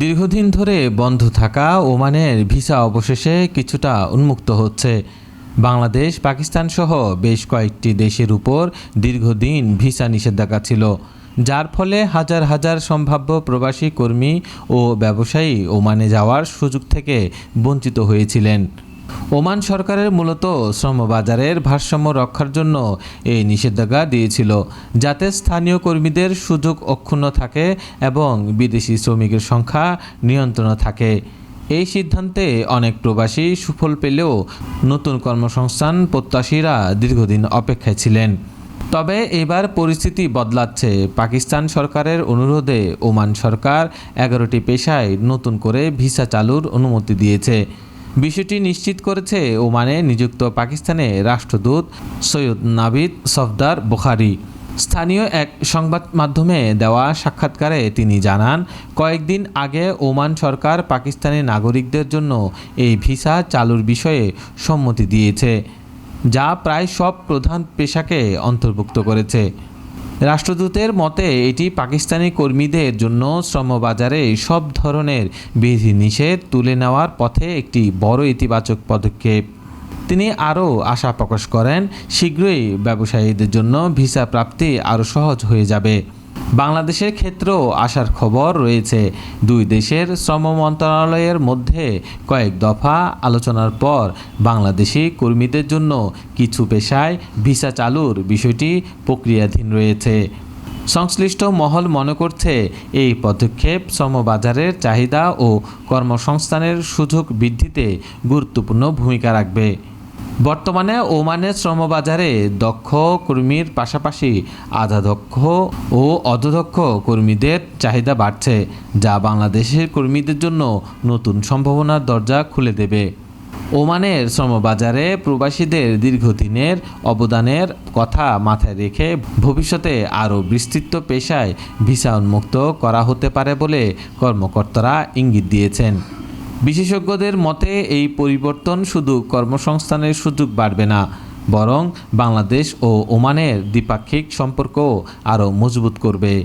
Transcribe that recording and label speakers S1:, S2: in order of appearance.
S1: দীর্ঘদিন ধরে বন্ধ থাকা ওমানের ভিসা অবশেষে কিছুটা উন্মুক্ত হচ্ছে। বাংলাদেশ, পাকিস্তান সহ বেশ কয়েকটি দেশের উপর দীর্ঘদিন ভিসা নিষেধাজ্ঞা ছিল, যার ফলে হাজার হাজার সম্ভাব্য প্রবাসী কর্মী ও ব্যবসায়ী ওমানে যাওয়ার সুযোগ থেকে বঞ্চিত হয়েছিলেন। ওমান সরকারের মূলত শ্রমবাজারের ভারসাম্য রক্ষার জন্য এই নিষেধাজ্ঞা দিয়েছিল, যাতে স্থানীয় কর্মীদের সুযোগ অক্ষুণ্ণ থাকে এবং বিদেশি শ্রমিকের সংখ্যা নিয়ন্ত্রণ থাকে। এই সিদ্ধান্তে অনেক প্রবাসী সুফল পেলেও নতুন কর্মসংস্থান প্রত্যাশীরা দীর্ঘদিন অপেক্ষায় ছিলেন। তবে এবার পরিস্থিতি বদলাচ্ছে। পাকিস্তান সরকারের অনুরোধে ওমান সরকার এগারোটি পেশায় নতুন করে ভিসা চালুর অনুমতি দিয়েছে। বিষয়টি নিশ্চিত করেছে ওমানে নিযুক্ত পাকিস্তানের রাষ্ট্রদূত সৈয়দ নাবিদ সফদার বুখারি। স্থানীয় এক সংবাদ মাধ্যমে দেওয়া সাক্ষাৎকারে তিনি জানান, কয়েকদিন আগে ওমান সরকার পাকিস্তানি নাগরিকদের জন্য এই ভিসা চালুর বিষয়ে সম্মতি দিয়েছে, যা প্রায় সব প্রধান পেশাকে অন্তর্ভুক্ত করেছে। রাষ্ট্রদূতের মতে, এটি পাকিস্তানি কর্মীদের জন্য শ্রমবাজারে সব ধরনের বিধিনিষেধ তুলে নেওয়ার পথে একটি বড় ইতিবাচক পদক্ষেপ। তিনি আরও আশা প্রকাশ করেন, শীঘ্রই ব্যবসায়ীদের জন্য ভিসা প্রাপ্তি আরও সহজ হয়ে যাবে। বাংলাদেশের ক্ষেত্রেও আসার খবর রয়েছে। দুই দেশের শ্রম মন্ত্রণালয়ের মধ্যে কয়েক দফা আলোচনার পর বাংলাদেশি কর্মীদের জন্য কিছু পেশায় ভিসা চালুর বিষয়টি প্রক্রিয়াধীন রয়েছে। সংশ্লিষ্ট মহল মনে করছে, এই পদক্ষেপ শ্রমবাজারের চাহিদা ও কর্মসংস্থানের সুযোগ বৃদ্ধিতে গুরুত্বপূর্ণ ভূমিকা রাখবে। বর্তমানে ওমানের শ্রমবাজারে দক্ষ কর্মীর পাশাপাশি আধা দক্ষ ও অর্ধদক্ষ কর্মীদের চাহিদা বাড়ছে, যা বাংলাদেশের কর্মীদের জন্য নতুন সম্ভাবনার দরজা খুলে দেবে। ওমানের শ্রমবাজারে প্রবাসীদের দীর্ঘদিনের অবদানের কথা মাথায় রেখে ভবিষ্যতে আরও বিস্তৃত পেশায় ভিসা উন্মুক্ত করা হতে পারে বলে কর্মকর্তারা ইঙ্গিত দিয়েছেন। বিশেষজ্ঞদের মতে, এই পরিবর্তন শুধু কর্মসংস্থানের সুযোগ বাড়বে না, বরং বাংলাদেশ ও ওমানের দ্বিপাক্ষিক সম্পর্ক আরও মজবুত করবে।